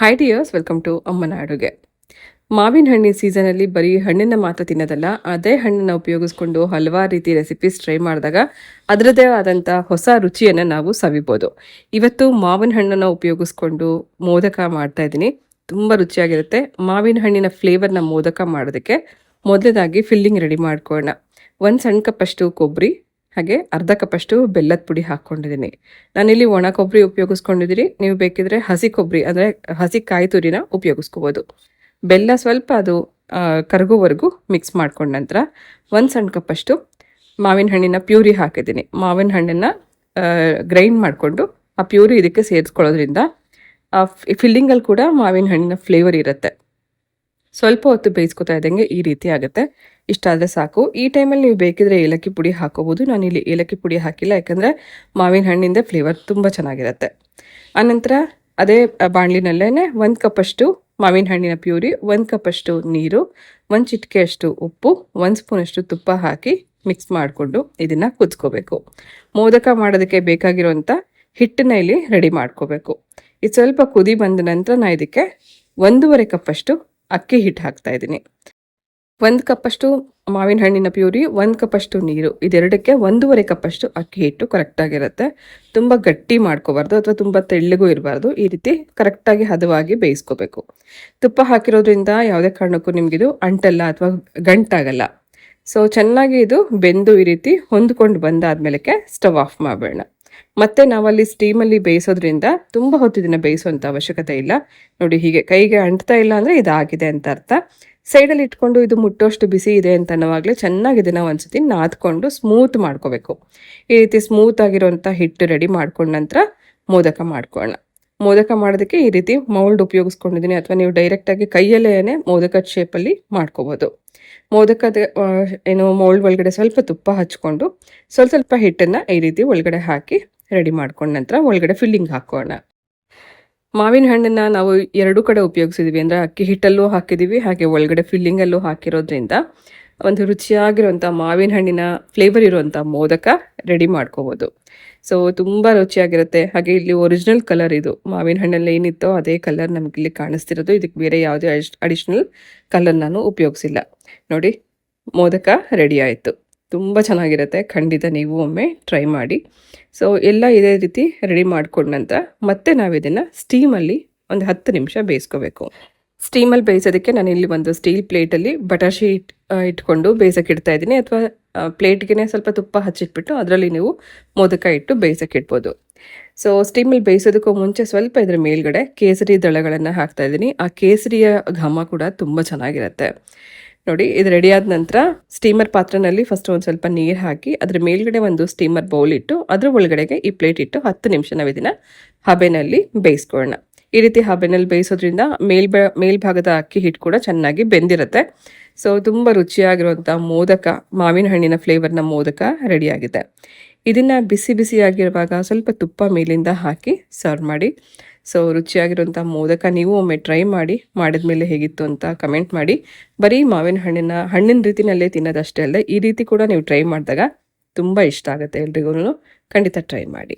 High dears welcome to ಅಮ್ಮನ ಅಡುಗೆ ಮಾವಿನ ಹಣ್ಣಿನ ಸೀಸನಲ್ಲಿ ಬರೀ ಹಣ್ಣಿನ ಮಾತ್ರ ತಿನ್ನೋದಲ್ಲ, ಅದೇ ಹಣ್ಣನ್ನು ಉಪಯೋಗಿಸ್ಕೊಂಡು ಹಲವಾರು ರೀತಿ ರೆಸಿಪೀಸ್ ಟ್ರೈ ಮಾಡಿದಾಗ ಅದರದೇ ಆದಂಥ ಹೊಸ ರುಚಿಯನ್ನು ನಾವು ಸವಿಬೋದು. ಇವತ್ತು ಮಾವಿನ ಹಣ್ಣನ್ನು ಉಪಯೋಗಿಸ್ಕೊಂಡು ಮೋದಕ ಮಾಡ್ತಾ ಇದ್ದೀನಿ. ತುಂಬ ರುಚಿಯಾಗಿರುತ್ತೆ. ಮಾವಿನ ಹಣ್ಣಿನ ಫ್ಲೇವರ್ನ ಮೋದಕ ಮಾಡೋದಕ್ಕೆ ಮೊದಲನೇದಾಗಿ ಫಿಲ್ಲಿಂಗ್ ರೆಡಿ ಮಾಡ್ಕೊಳ್ಳೋಣ. ಒಂದು ಸಣ್ಣ ಕಪ್ಪಷ್ಟು ಕೊಬ್ಬರಿ ಹಾಗೆ ಅರ್ಧ ಕಪ್ಪಷ್ಟು ಬೆಲ್ಲದ ಪುಡಿ ಹಾಕ್ಕೊಂಡಿದ್ದೀನಿ. ನಾನಿಲ್ಲಿ ಒಣ ಕೊಬ್ಬರಿ ಉಪಯೋಗಿಸ್ಕೊಂಡಿದ್ದೀನಿ ನೀವು ಬೇಕಿದ್ರೆ ಹಸಿ ಕೊಬ್ಬರಿ, ಅಂದರೆ ಹಸಿ ಕಾಯಿ ತುರಿನ ಉಪಯೋಗಿಸ್ಕೋಬೋದು. ಬೆಲ್ಲ ಸ್ವಲ್ಪ ಅದು ಕರಗುವರೆಗೂ ಮಿಕ್ಸ್ ಮಾಡ್ಕೊಂಡ ನಂತರ ಒಂದು ಸಣ್ಣ ಕಪ್ಪಷ್ಟು ಮಾವಿನ ಹಣ್ಣಿನ ಪ್ಯೂರಿ ಹಾಕಿದ್ದೀನಿ. ಮಾವಿನ ಹಣ್ಣನ್ನು ಗ್ರೈಂಡ್ ಮಾಡಿಕೊಂಡು ಆ ಪ್ಯೂರಿ ಇದಕ್ಕೆ ಸೇರಿಸ್ಕೊಳ್ಳೋದ್ರಿಂದ ಫಿಲ್ಲಿಂಗಲ್ಲಿ ಕೂಡ ಮಾವಿನ ಹಣ್ಣಿನ ಫ್ಲೇವರ್ ಇರುತ್ತೆ. ಸ್ವಲ್ಪ ಹೊತ್ತು ಬೇಯಿಸ್ಕೊತಾ ಇದ್ದಂಗೆ ಈ ರೀತಿ ಆಗುತ್ತೆ. ಇಷ್ಟಾದರೆ ಸಾಕು. ಈ ಟೈಮಲ್ಲಿ ನೀವು ಬೇಕಿದ್ರೆ ಏಲಕ್ಕಿ ಪುಡಿ ಹಾಕೋಬೋದು. ಇಲ್ಲಿ ಏಲಕ್ಕಿ ಪುಡಿ ಹಾಕಿಲ್ಲ, ಯಾಕಂದರೆ ಮಾವಿನ ಹಣ್ಣಿಂದ ಫ್ಲೇವರ್ ತುಂಬ ಚೆನ್ನಾಗಿರುತ್ತೆ. ಆನಂತರ ಅದೇ ಬಾಣಲಿನಲ್ಲೇ ಒಂದು ಕಪ್ಪಷ್ಟು ಮಾವಿನ ಹಣ್ಣಿನ ಪ್ಯೂರಿ, ಒಂದು ಕಪ್ಪಷ್ಟು ನೀರು, ಒಂದು ಚಿಟಿಕೆಯಷ್ಟು ಉಪ್ಪು, ಒಂದು ಸ್ಪೂನಷ್ಟು ತುಪ್ಪ ಹಾಕಿ ಮಿಕ್ಸ್ ಮಾಡಿಕೊಂಡು ಇದನ್ನು ಕುದಿಸ್ಕೋಬೇಕು. ಮೋದಕ ಮಾಡೋದಕ್ಕೆ ಬೇಕಾಗಿರೋಂಥ ಹಿಟ್ಟನ್ನ ಇಲ್ಲಿ ರೆಡಿ ಮಾಡ್ಕೋಬೇಕು. ಇದು ಸ್ವಲ್ಪ ಕುದಿ ಬಂದ ನಂತರ ನಾನು ಇದಕ್ಕೆ ಒಂದೂವರೆ ಕಪ್ಪಷ್ಟು ಅಕ್ಕಿ ಹಿಟ್ಟು ಹಾಕ್ತಾ ಇದ್ದೀನಿ. ಒಂದು ಕಪ್ಪಷ್ಟು ಮಾವಿನ ಹಣ್ಣಿನ ಪ್ಯೂರಿ, ಒಂದು ಕಪ್ಪಷ್ಟು ನೀರು, ಇದೆರಡಕ್ಕೆ ಒಂದೂವರೆ ಕಪ್ಪಷ್ಟು ಅಕ್ಕಿ ಹಿಟ್ಟು ಕರೆಕ್ಟಾಗಿರುತ್ತೆ ತುಂಬ ಗಟ್ಟಿ ಮಾಡ್ಕೋಬಾರ್ದು ಅಥವಾ ತುಂಬ ತೆಳ್ಳಗೂ ಇರಬಾರ್ದು. ಈ ರೀತಿ ಕರೆಕ್ಟಾಗಿ ಹದವಾಗಿ ಬೇಯಿಸ್ಕೋಬೇಕು. ತುಪ್ಪ ಹಾಕಿರೋದ್ರಿಂದ ಯಾವುದೇ ಕಾರಣಕ್ಕೂ ನಿಮಗಿದು ಅಂಟಲ್ಲ ಅಥವಾ ಗಂಟಾಗಲ್ಲ. ಸೊ ಚೆನ್ನಾಗಿ ಇದು ಬೆಂದು ಈ ರೀತಿ ಹೊಂದ್ಕೊಂಡು ಬಂದಾದ್ಮೇಲೆ ಸ್ಟವ್ ಆಫ್ ಮಾಡಬೇಡ ಮತ್ತೆ ನಾವಲ್ಲಿ ಸ್ಟೀಮಲ್ಲಿ ಬೇಯಿಸೋದ್ರಿಂದ ತುಂಬ ಹೊತ್ತು ಇದನ್ನು ಬೇಯಿಸುವಂಥ ಅವಶ್ಯಕತೆ ಇಲ್ಲ. ನೋಡಿ ಹೀಗೆ ಕೈಗೆ ಅಂಟ್ತಾ ಇಲ್ಲ ಅಂದರೆ ಇದಾಗಿದೆ ಅಂತ ಅರ್ಥ. ಸೈಡಲ್ಲಿ ಇಟ್ಕೊಂಡು ಇದು ಮುಟ್ಟೋಷ್ಟು ಬಿಸಿ ಇದೆ ಅಂತ ಅನ್ನೋವಾಗಲೇ ಚೆನ್ನಾಗಿ ಇದನ್ನು ಒಂದ್ಸತಿ ನಾದ್ಕೊಂಡು ಸ್ಮೂತ್ ಮಾಡ್ಕೋಬೇಕು. ಈ ರೀತಿ ಸ್ಮೂತ್ ಆಗಿರುವಂಥ ಹಿಟ್ಟು ರೆಡಿ ಮಾಡ್ಕೊಂಡ ನಂತರ ಮೋದಕ ಮಾಡ್ಕೊಳ್ಳೋಣ. ಮೋದಕ ಮಾಡೋದಕ್ಕೆ ಈ ರೀತಿ ಮೌಲ್ಡ್ ಉಪಯೋಗಿಸ್ಕೊಂಡಿದ್ದೀನಿ ಅಥವಾ ನೀವು ಡೈರೆಕ್ಟಾಗಿ ಕೈಯಲ್ಲೇ ಮೋದಕದ ಶೇಪಲ್ಲಿ ಮಾಡ್ಕೋಬೋದು. ಮೋದಕದ ಏನು ಮೌಲ್ಡ್ ಒಳಗಡೆ ಸ್ವಲ್ಪ ತುಪ್ಪ ಹಚ್ಕೊಂಡು ಸ್ವಲ್ಪ ಸ್ವಲ್ಪ ಹಿಟ್ಟನ್ನು ಈ ರೀತಿ ಒಳಗಡೆ ಹಾಕಿ ರೆಡಿ ಮಾಡ್ಕೊಂಡ ನಂತರ ಒಳಗಡೆ ಫಿಲ್ಲಿಂಗ್ ಹಾಕೋಣ. ಮಾವಿನ ಹಣ್ಣನ್ನು ನಾವು ಎರಡು ಕಡೆ ಉಪಯೋಗಿಸಿದ್ವಿ ಅಂದರೆ ಅಕ್ಕಿ ಹಿಟ್ಟಲ್ಲೂ ಹಾಕಿದ್ದೀವಿ ಹಾಗೆ ಒಳಗಡೆ ಫಿಲ್ಲಿಂಗಲ್ಲೂ ಹಾಕಿರೋದ್ರಿಂದ ಒಂದು ರುಚಿಯಾಗಿರುವಂಥ ಮಾವಿನ ಹಣ್ಣಿನ ಫ್ಲೇವರ್ ಇರುವಂಥ ಮೋದಕ ರೆಡಿ ಮಾಡ್ಕೋಬೋದು. ಸೊ ತುಂಬ ರುಚಿಯಾಗಿರುತ್ತೆ. ಹಾಗೆ ಇಲ್ಲಿ ಒರಿಜಿನಲ್ ಕಲರ್ ಇದು. ಮಾವಿನ ಹಣ್ಣಲ್ಲಿ ಏನಿತ್ತೋ ಅದೇ ಕಲರ್ ನಮಗೆ ಇಲ್ಲಿ ಕಾಣಿಸ್ತಿರೋದು. ಇದಕ್ಕೆ ಬೇರೆ ಯಾವುದೇ ಅಡಿಷ್ನಲ್ ಕಲರ್ ನಾನು ಉಪಯೋಗಿಸಿಲ್ಲ. ನೋಡಿ, ಮೋದಕ ರೆಡಿ ಆಯಿತು. ತುಂಬ ಚೆನ್ನಾಗಿರುತ್ತೆ. ಖಂಡಿತ ನೀವು ಒಮ್ಮೆ ಟ್ರೈ ಮಾಡಿ. ಸೊ ಎಲ್ಲ ಇದೇ ರೀತಿ ರೆಡಿ ಮಾಡ್ಕೊಂಡ ನಂತರ ಮತ್ತೆ ನಾವು ಇದನ್ನು ಸ್ಟೀಮಲ್ಲಿ ಒಂದು ಹತ್ತು ನಿಮಿಷ ಬೇಯಿಸ್ಕೋಬೇಕು. ಸ್ಟೀಮಲ್ಲಿ ಬೇಯಿಸೋದಕ್ಕೆ ನಾನು ಇಲ್ಲಿ ಒಂದು ಸ್ಟೀಲ್ ಪ್ಲೇಟಲ್ಲಿ ಬಟರ್ ಶೀಟ್ ಇಟ್ಕೊಂಡು ಬೇಯಿಸೋಕೆ ಇಡ್ತಾ ಇದ್ದೀನಿ. ಅಥವಾ ಪ್ಲೇಟ್ಗೆ ಸ್ವಲ್ಪ ತುಪ್ಪ ಹಚ್ಚಿಟ್ಬಿಟ್ಟು ಅದರಲ್ಲಿ ನೀವು ಮೋದಕ ಇಟ್ಟು ಬೇಯಿಸೋಕೆ ಇಡ್ಬೋದು. ಸೊ ಸ್ಟೀಮಲ್ಲಿ ಬೇಯಿಸೋದಕ್ಕೂ ಮುಂಚೆ ಸ್ವಲ್ಪ ಇದರ ಮೇಲ್ಗಡೆ ಕೇಸರಿ ದಳಗಳನ್ನು ಹಾಕ್ತಾ ಇದ್ದೀನಿ. ಆ ಕೇಸರಿಯ ಘಮ ಕೂಡ ತುಂಬ ಚೆನ್ನಾಗಿರುತ್ತೆ. ನೋಡಿ, ಇದು ರೆಡಿ ಆದ ನಂತರ ಸ್ಟೀಮರ್ ಪಾತ್ರೆನಲ್ಲಿ ಫಸ್ಟ್ ಒಂದು ಸ್ವಲ್ಪ ನೀರು ಹಾಕಿ, ಅದ್ರ ಮೇಲ್ಗಡೆ ಒಂದು ಸ್ಟೀಮರ್ ಬೌಲ್ ಇಟ್ಟು, ಅದ್ರ ಒಳಗಡೆಗೆ ಈ ಪ್ಲೇಟ್ ಇಟ್ಟು ಹತ್ತು ನಿಮಿಷ ನಾವು ಇದನ್ನು ಹಬೆನಲ್ಲಿ ಬೇಯಿಸ್ಕೊಳ್ಳೋಣ. ಈ ರೀತಿ ಹಬೆನಲ್ಲಿ ಬೇಯಿಸೋದ್ರಿಂದ ಮೇಲ್ಬ ಮೇಲ್ಭಾಗದ ಅಕ್ಕಿ ಹಿಟ್ಟು ಕೂಡ ಚೆನ್ನಾಗಿ ಬೆಂದಿರುತ್ತೆ. ಸೊ ತುಂಬ ರುಚಿಯಾಗಿರುವಂಥ ಮೋದಕ, ಮಾವಿನ ಹಣ್ಣಿನ ಫ್ಲೇವರ್ನ ಮೋದಕ ರೆಡಿಯಾಗಿದೆ ಇದನ್ನು ಬಿಸಿ ಬಿಸಿಯಾಗಿರುವಾಗ ಸ್ವಲ್ಪ ತುಪ್ಪ ಮೇಲಿಂದ ಹಾಕಿ ಸರ್ವ್ ಮಾಡಿ. ಸೊ ರುಚಿಯಾಗಿರುವಂಥ ಮೋದಕ ನೀವು ಒಮ್ಮೆ ಟ್ರೈ ಮಾಡಿ ಮಾಡಿದ ಮೇಲೆ ಹೇಗಿತ್ತು ಅಂತ ಕಮೆಂಟ್ ಮಾಡಿ. ಬರೀ ಮಾವಿನ ಹಣ್ಣಿನ ಹಣ್ಣಿನ ರೀತಿನಲ್ಲೇ ತಿನ್ನೋದಷ್ಟೇ ಅಲ್ಲದೆ ಈ ರೀತಿ ಕೂಡ ನೀವು ಟ್ರೈ ಮಾಡಿದಾಗ ತುಂಬ ಇಷ್ಟ ಆಗುತ್ತೆ ಎಲ್ರಿಗೂ ಖಂಡಿತ ಟ್ರೈ ಮಾಡಿ.